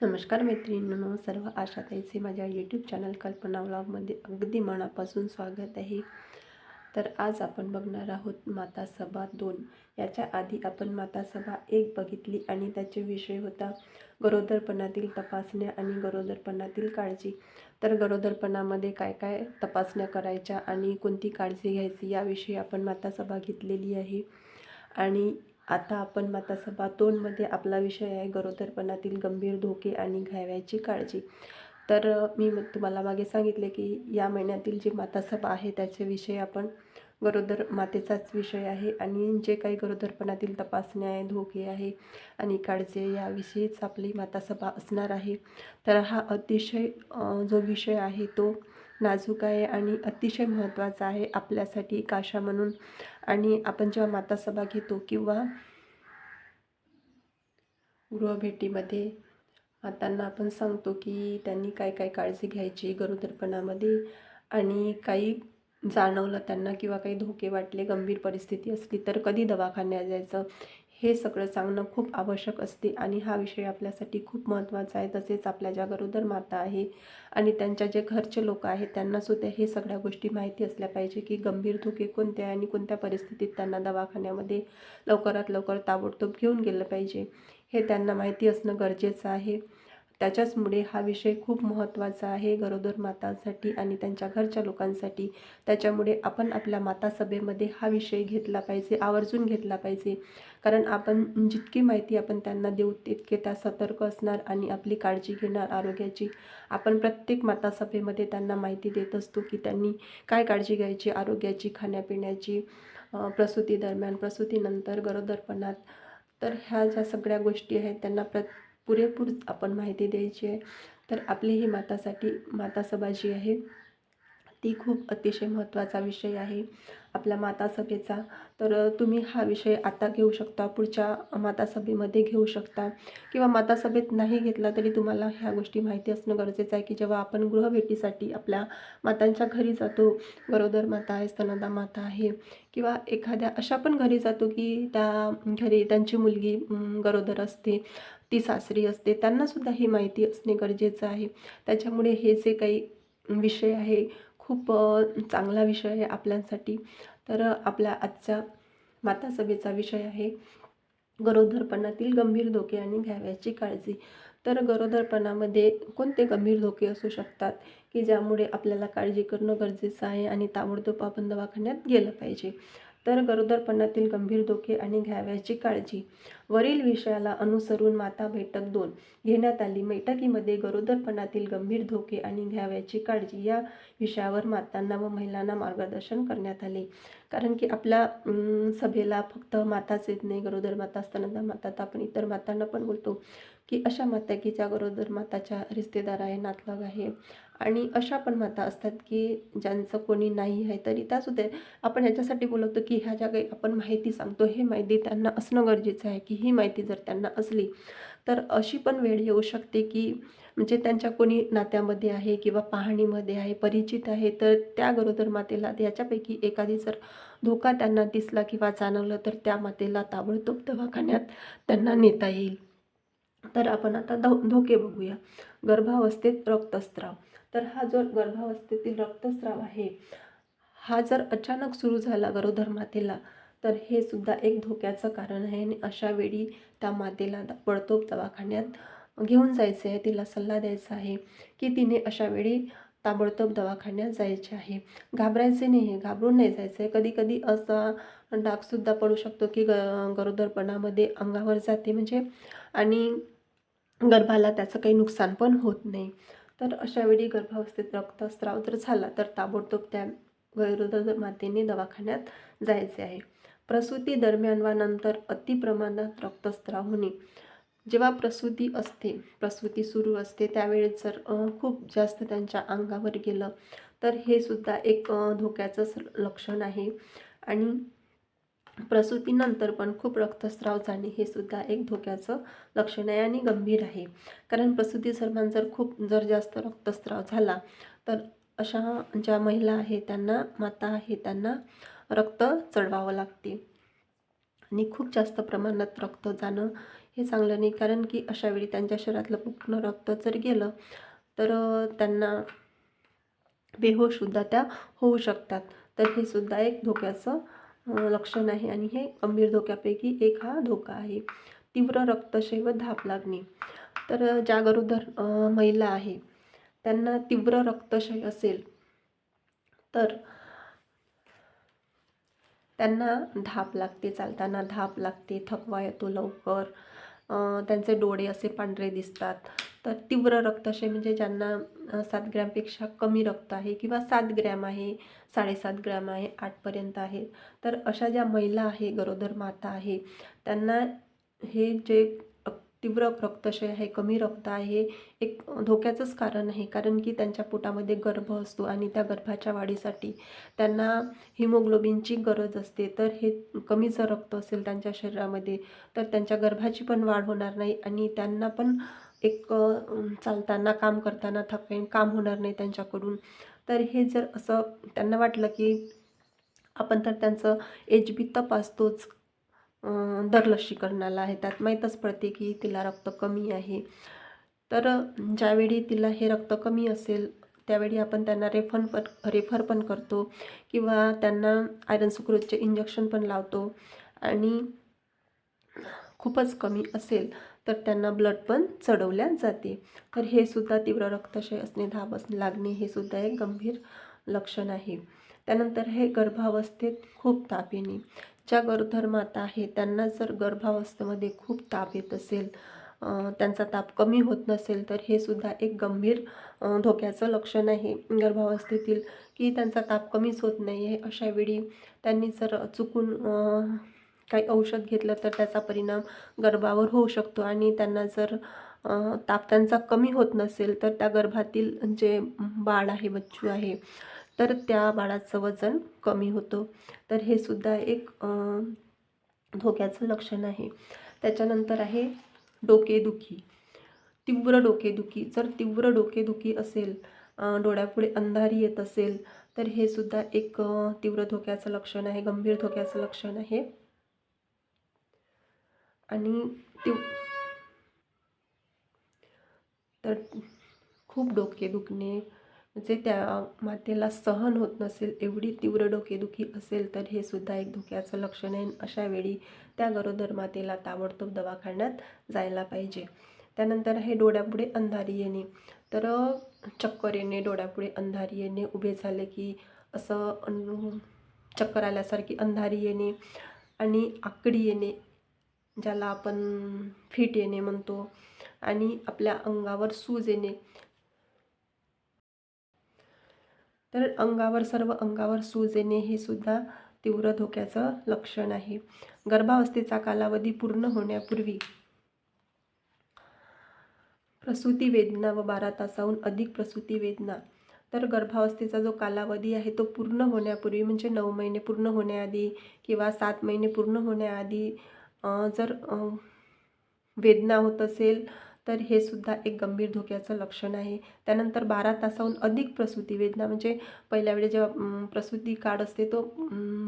नमस्कार मैत्रिणींनो सर्व आशाताईचे माझ्या यूट्यूब चॅनल कल्पना व्लॉगमध्ये अगदी मनापासून स्वागत आहे. तर आज आपण बघणार आहोत माता सभा दोन. याच्या आधी आपण माता सभा एक बघितली आणि त्याचे विषय होता गरोदरपणातील तपासण्या आणि गरोदरपणातील काळजी. तर गरोदरपणामध्ये काय काय तपासण्या करायच्या आणि कोणती काळजी घ्यायची याविषयी आपण माता सभा घेतलेली आहे. आणि आता आपण मातासभा दोनमध्ये आपला विषय आहे गरोदरपणातील गंभीर धोके आणि घ्यावयाची काळजी. तर मी मग तुम्हाला मागे सांगितले की या महिन्यातील जी मातासभा आहे त्याच्याविषयी आपण गरोदर मातेचाच विषय आहे आणि जे काही गरोदरपणातील तपासण्या आहे धोके आहे आणि काळजी याविषयीच आपली मातासभा असणार आहे. तर हा अतिशय जो विषय आहे तो नाजूक आहे आणि अतिशय महत्त्वाचा आहे आपल्यासाठी काशा म्हणून. आणि आपण जेव्हा मातासभा घेतो किंवा गृहभेटीमध्ये. त्यांना आपण सांगतो की त्यांनी काय काय काळजी घ्यायची गरोदरपणामध्ये आणि काही जाणवलं त्यांना किंवा काही धोके वाटले गंभीर परिस्थिती असली तर कधी दवाखान्यात जायचं? हे सगळं सांगणं खूप आवश्यक असते आणि हा विषय आपल्यासाठी खूप महत्त्वाचा आहे. तसेच आपल्या ज्या गरोदर माता आहे आणि त्यांच्या जे घरचे लोक आहेत त्यांनासुद्धा हे सगळ्या गोष्टी माहिती असल्या पाहिजे की गंभीर धोके कोणते आहे आणि कोणत्या परिस्थितीत त्यांना दवाखान्यामध्ये लवकरात लवकर ताबडतोब घेऊन गेलं पाहिजे. हे त्यांना माहिती असणं गरजेचं आहे. त्याच्याचमुळे हा विषय खूप महत्त्वाचा आहे गरोदर मातांसाठी आणि त्यांच्या घरच्या लोकांसाठी. त्याच्यामुळे आपण आपल्या मातासभेमध्ये हा विषय घेतला पाहिजे आवर्जून घेतला पाहिजे. कारण आपण जितकी माहिती आपण त्यांना देऊ तितके त्या सतर्क असणार आणि आपली काळजी घेणार आरोग्याची. आपण प्रत्येक मातासभेमध्ये त्यांना माहिती देत असतो की त्यांनी काय काळजी घ्यायची आरोग्याची खाण्यापिण्याची प्रसूती दरम्यान प्रसूतीनंतर गरोदरपणात तर ह्या ज्या सगळ्या गोष्टी आहेत त्यांना प्र पुरेपूर आपण माहिती द्यायची आहे. तर आपली ही मातासाठी मातासभा जी आहे. ती खूप अतिशय महत्त्वाचा विषय आहे आपल्या मातासभेचा. तर तुम्ही हा विषय आता घेऊ शकता पुढच्या मातासभेमध्ये घेऊ शकता. किंवा मातासभेत नाही घेतला तरी तुम्हाला ह्या गोष्टी माहिती असणं गरजेचं आहे की जेव्हा आपण गृहभेटीसाठी आपल्या मातांच्या घरी जातो गरोदर माता आहे स्तनदा माता आहे किंवा एखाद्या अशा पण घरी जातो की त्या घरी त्यांची मुलगी गरोदर असते ती सासरी असते त्यांनासुद्धा ही माहिती असणे गरजेचं आहे. त्याच्यामुळे हे जे काही विषय आहे खूप चांगला विषय आहे आपल्यासाठी. तर अ, आपल्या आजच्या मातासभेचा विषय आहे गरोदरपणातील गंभीर धोके आणि घ्यावयाची काळजी. तर गरोदरपणामध्ये कोणते गंभीर धोके असू शकतात की ज्यामुळे आपल्याला काळजी करणं गरजेचं आहे आणि ताबडतोब आपण दवाखान्यात गेलं पाहिजे? तर गरोदरपणातील गंभीर धोके आणि घ्यावयाची काळजी. वरील विषयाला अनुसरून माता बैठक दोन. घेण्यात आली. बैठकीमध्ये गरोदरपणातील गंभीर धोके आणि घ्यावयाची काळजी या विषयावर मातांना व महिलांना मार्गदर्शन करण्यात आले. कारण की आपल्या सभेला फक्त माताच येत नाही. गरोदर माता स्तनदा माता तर आपण इतर मातांना पण बोलतो. की अशा माता की ज्या गरोदर माताच्या रिश्तेदार आहे नातलग आहे आणि अशा पण माता असतात की ज्यांचं कोणी नाही आहे तरी त्यासुद्धा आपण ह्याच्यासाठी बोलवतो की ह्या ज्या काही आपण माहिती सांगतो हे माहिती त्यांना असणं गरजेचं आहे की ही माहिती जर त्यांना असली तर अशी पण वेळ येऊ शकते की म्हणजे त्यांच्या कोणी नात्यामध्ये आहे किंवा पाहणीमध्ये आहे परिचित आहे तर त्या गरोदर मातेला याच्यापैकी एखादी जर धोका त्यांना दिसला किंवा जाणवलं तर त्या मातेला ताबडतोब दवाखान्यात त्यांना नेता येईल. तर आपण आता धो धोके बघूया. गर्भावस्थेत रक्तस्राव. तर हा जो गर्भावस्थेतील रक्तस्राव आहे हा जर अचानक सुरू झाला गरोदर मातेला तर हे सुद्धा एक धोक्याचं कारण आहे आणि अशा वेळी त्या मातेला ताबडतोब दवाखान्यात घेऊन जायचे आहे तिला सल्ला द्यायचा आहे की तिने अशा वेळी ताबडतोब दवाखान्यात जायचे आहे. घाबरायचे नाही आहे घाबरून नाही जायचं आहे कधी कधी असा डागसुद्धा पडू शकतो की ग गरोदरपणामध्ये अंगावर जाते म्हणजे आणि गर्भाला त्याचं काही नुकसान पण होत नाही. तर अशावेळी गर्भावस्थेत रक्तस्राव जर झाला तर ताबडतोब त्या गरोदर मातेने दवाखान्यात जायचे आहे. प्रसूती दरम्यान वा नंतर अति प्रमाणात रक्तस्राव होणे. जेव्हा प्रसूती असते प्रसूती सुरू असते त्यावेळेस जर खूप जास्त त्यांच्या अंगावर गेलं तर हे सुद्धा एक धोक्याचंच धोक्याचं स- लक्षण आहे. आणि प्रसूतीनंतर पण खूप रक्तस्राव जाणे हे सुद्धा एक धोक्याचं लक्षण आहे आणि गंभीर आहे. कारण प्रसूती दरम्यान जर खूप जर जास्त रक्तस्राव झाला तर अशा ज्या महिला आहे त्यांना माता आहे त्यांना रक्त चढवावं लागते. आणि खूप जास्त प्रमाणात रक्त जाणं हे चांगलं नाही. कारण की अशावेळी त्यांच्या शरीरातलं पूर्ण रक्त जर गेलं तर त्यांना बेहोशसुद्धा त्या होऊ शकतात. तर हे सुद्धा एक धोक्याचं लक्षण आहे. आणि हे गंभीर धोक्यापैकी एक हा धोका आहे. तीव्र रक्तक्षय व धाप लागणे. तर अ, ज्या गरोदर महिला आहे त्यांना तीव्र रक्तक्षय असेल तर त्यांना धाप लागते. चालताना धाप लागते. थकवा येतो लवकर. त्यांचे डोळे असे पांढरे दिसतात. तर तीव्र रक्तक्षय म्हणजे ज्यांना सात ग्रॅमपेक्षा कमी रक्त आहे किंवा सात ग्रॅम आहे साडेसात ग्रॅम आहे आठपर्यंत आहे. तर अशा ज्या महिला आहे गरोदर माता आहे त्यांना हे जे तीव्र रक्तक्षय आहे कमी रक्त आहे एक धोक्याचंच कारण आहे. कारण की त्यांच्या पोटामध्ये गर्भ असतो आणि त्या गर्भाच्या वाढीसाठी त्यांना हिमोग्लोबिनची गरज असते. तर हे कमी जर रक्त असेल त्यांच्या शरीरामध्ये तर त्यांच्या गर्भाची पण वाढ होणार नाही आणि त्यांना पण एक चालताना काम करताना थकवेन काम होणार नाही त्यांच्याकडून. तर हे जर असं त्यांना वाटलं की आपण तर त्यांचं एच बी तपासतोच. दरलसीकरणाला आहे. त्यात माहीतच पडते की तिला रक्त कमी आहे. तर ज्यावेळी तिला हे रक्त कमी असेल त्यावेळी आपण त्यांना रेफन पण रेफर पण करतो किंवा त्यांना आयरन सुक्रोजचे इंजेक्शन पण लावतो आणि खूपच कमी असेल तर त्यांना ब्लड पण चढवल्या जाते. तर हे सुद्धा तीव्र रक्तक्षय असणे धाप असणे लागणे हे सुद्धा एक गंभीर लक्षण आहे. त्यानंतर हे गर्भावस्थेत खूप ताप येणे. ज्या गरोदर माता आहे त्यांना जर गर्भावस्थेमध्ये खूप ताप येत असेल त्यांचा ताप कमी होत नसेल तर हे सुद्धा एक गंभीर धोक्याचं लक्षण आहे गर्भावस्थेतील की त्यांचा ताप कमीच होत नाही. आहे अशा वेळी त्यांनी जर चुकून काही औषध घेतलं तर त्याचा परिणाम गर्भावर होऊ शकतो. आणि त्यांना जर ताप त्यांचा कमी होत नसेल तर त्या गर्भातील जे बाळ आहे बच्चू आहे तर त्या बाळाचं वजन कमी होतं. तर हे सुद्धा एक धोक्याचं लक्षण आहे. त्याच्यानंतर आहे डोकेदुखी. तीव्र डोकेदुखी. जर तीव्र डोकेदुखी असेल डोळ्यापुढे अंधारी येत असेल तर हे सुद्धा एक तीव्र धोक्याचं लक्षण आहे गंभीर धोक्याचं लक्षण आहे. आणि ती तर खूप डोके दुखणे म्हणजे त्या मातेला सहन होत नसेल एवढी तीव्र डोकेदुखी असेल तर हे सुद्धा एक धोक्याचं लक्षण आहे. अशा वेळी त्या गरोदर मातेला ताबडतोब दवाखान्यात जायला पाहिजे. त्यानंतर आहे डोळ्यापुढे अंधारी येणे. तर चक्कर येणे डोळ्यापुढे अंधारी येणे उभे झाले की असं चक्कर आल्यासारखी अंधारी येणे आणि आकडी येणे ज्याला आपण फिट येणे म्हणतो आणि आपल्या अंगावर सूज येणे. तर अंगावर सर्व अंगावर सूज येणे हे सुद्धा तीव्र धोक्याचं लक्षण आहे. गर्भावस्थेचा कालावधी पूर्ण होण्यापूर्वी प्रसूती वेदना व बारा तासाहून अधिक प्रसूती वेदना. तर गर्भावस्थेचा जो कालावधी आहे तो पूर्ण होण्यापूर्वी म्हणजे नऊ महिने पूर्ण होण्याआधी किंवा सात महिने पूर्ण होण्याआधी जर वेदना होत असेल तर हे सुद्धा एक गंभीर धोक्याचं लक्षण आहे. त्यानंतर बारा तासाहून अधिक प्रसूती वेदना म्हणजे पहिल्या वेळी जेव्हा प्रसूती काळ असते तो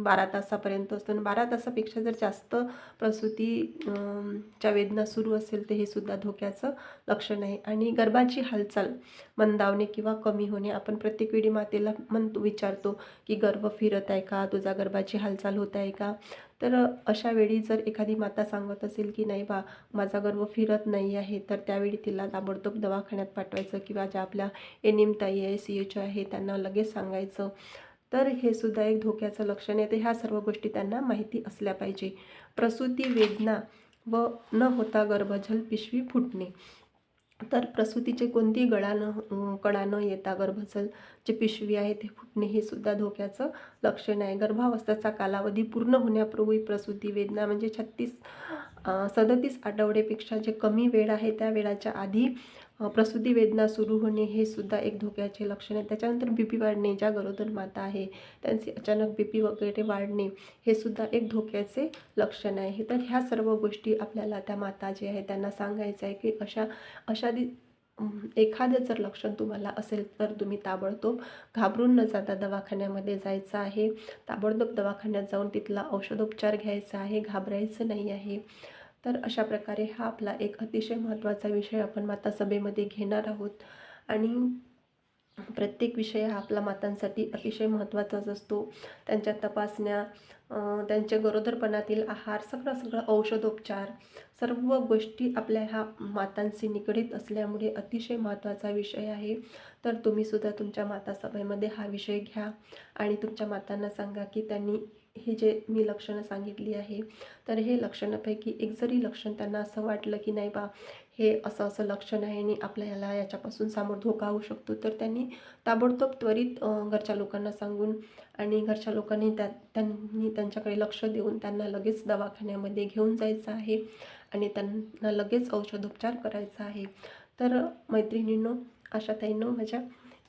बारा तासापर्यंत असतो. आणि बारा तासापेक्षा जर जास्त प्रसूती च्या वेदना सुरू असेल तर हे सुद्धा धोक्याचं लक्षण आहे. आणि गर्भाची हालचाल मंदावणे किंवा कमी होणे आपण प्रत्येक वेळी मातेला म्हणतो विचारतो की गर्भ फिरत आहे का? तुझा गर्भाची हालचाल होत आहे का? तर अशा वेळी जर एखादी माता सांगत असेल की नाही बा माझा गर्भ फिरत नाही आहे तर त्यावेळी तिला ताबडतोब दवाखान्यात पाठवायचं किंवा ज्या आपल्या एनिमताई आहे सी एच आहे त्यांना लगेच सांगायचं. तर हे सुद्धा एक धोक्याचं लक्षण आहे. तर ह्या सर्व गोष्टी त्यांना माहिती असल्या पाहिजे. प्रसूती वेदना व न होता गर्भजल पिशवी फुटणे. तर प्रसूतीचे कोणती गळा न हो- कडा न येता गर्भजल जे पिशवी आहे ते फुटणे हे सुद्धा धोक्याचं लक्षण आहे. गर्भावस्थेचा कालावधी पूर्ण होण्यापूर्वी प्रसूती वेदना म्हणजे छत्तीस सदतीस आठवड्यापेक्षा जे कमी वेळ आहे त्या वेळाच्या आधी प्रसूती वेदना सुरू होणे हे सुद्धा एक धोक्याचे लक्षण आहे. त्याच्यानंतर बी पी वाढणे ज्या गरोदर माता आहे त्यांची अचानक बी पी वगैरे वाढणे हे सुद्धा एक धोक्याचे लक्षण आहे. तर ह्या सर्व गोष्टी आपल्याला त्या माता जे आहे त्यांना सांगायचं आहे की अशा अशा दि एखादं जर लक्षण तुम्हाला असेल तर तुम्ही ताबडतोब घाबरून न जाता दवाखान्यामध्ये जायचं आहे. ताबडतोब दवाखान्यात जाऊन तिथला औषधोपचार घ्यायचा आहे घाबरायचं नाही आहे. तर अशा प्रकारे हा आपला एक अतिशय महत्त्वाचा विषय आपण माता सभेमध्ये घेणार आहोत. आणि प्रत्येक विषय हा आपला मातांसाठी अतिशय महत्त्वाचाच असतो. त्यांच्या तपासण्या त्यांच्या गरोदरपणातील आहार सगळं सगळं औषधोपचार सर्व गोष्टी आपल्या ह्या मातांशी निगडीत असल्यामुळे अतिशय महत्त्वाचा विषय आहे. तर तुम्हीसुद्धा तुमच्या माता सभेमध्ये हा विषय घ्या. आणि तुमच्या मातांना सांगा की त्यांनी हे जे मी लक्षणं सांगितली आहे तर हे लक्षणापैकी एक जरी लक्षण त्यांना असं वाटलं की नाही बा हे असं असं लक्षण आहे आणि आपल्याला याच्यापासून सामोर धोका होऊ शकतो तर त्यांनी ताबडतोब त्वरित घरच्या लोकांना सांगून आणि घरच्या लोकांनी त्या त्यांनी त्यांच्याकडे लक्ष देऊन त्यांना लगेच दवाखान्यामध्ये घेऊन जायचं आहे आणि त्यांना लगेच औषधोपचार करायचा आहे. तर मैत्रिणींनो आशाताईंनो माझ्या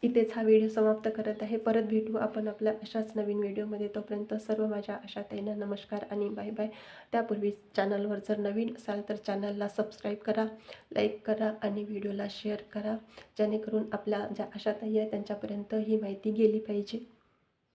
इथेच हा व्हिडिओ समाप्त करत आहे. परत भेटू आपण आपल्या अशाच नवीन व्हिडिओमध्ये. तोपर्यंत सर्व माझ्या अशा ताईना नमस्कार आणि बाय बाय. त्यापूर्वी चॅनलवर जर नवीन असाल तर चॅनलला सबस्क्राईब करा लाईक करा आणि व्हिडिओला शेअर करा. जेणेकरून आपल्या ज्या आशाताई आहे त्यांच्यापर्यंत ही माहिती गेली पाहिजे.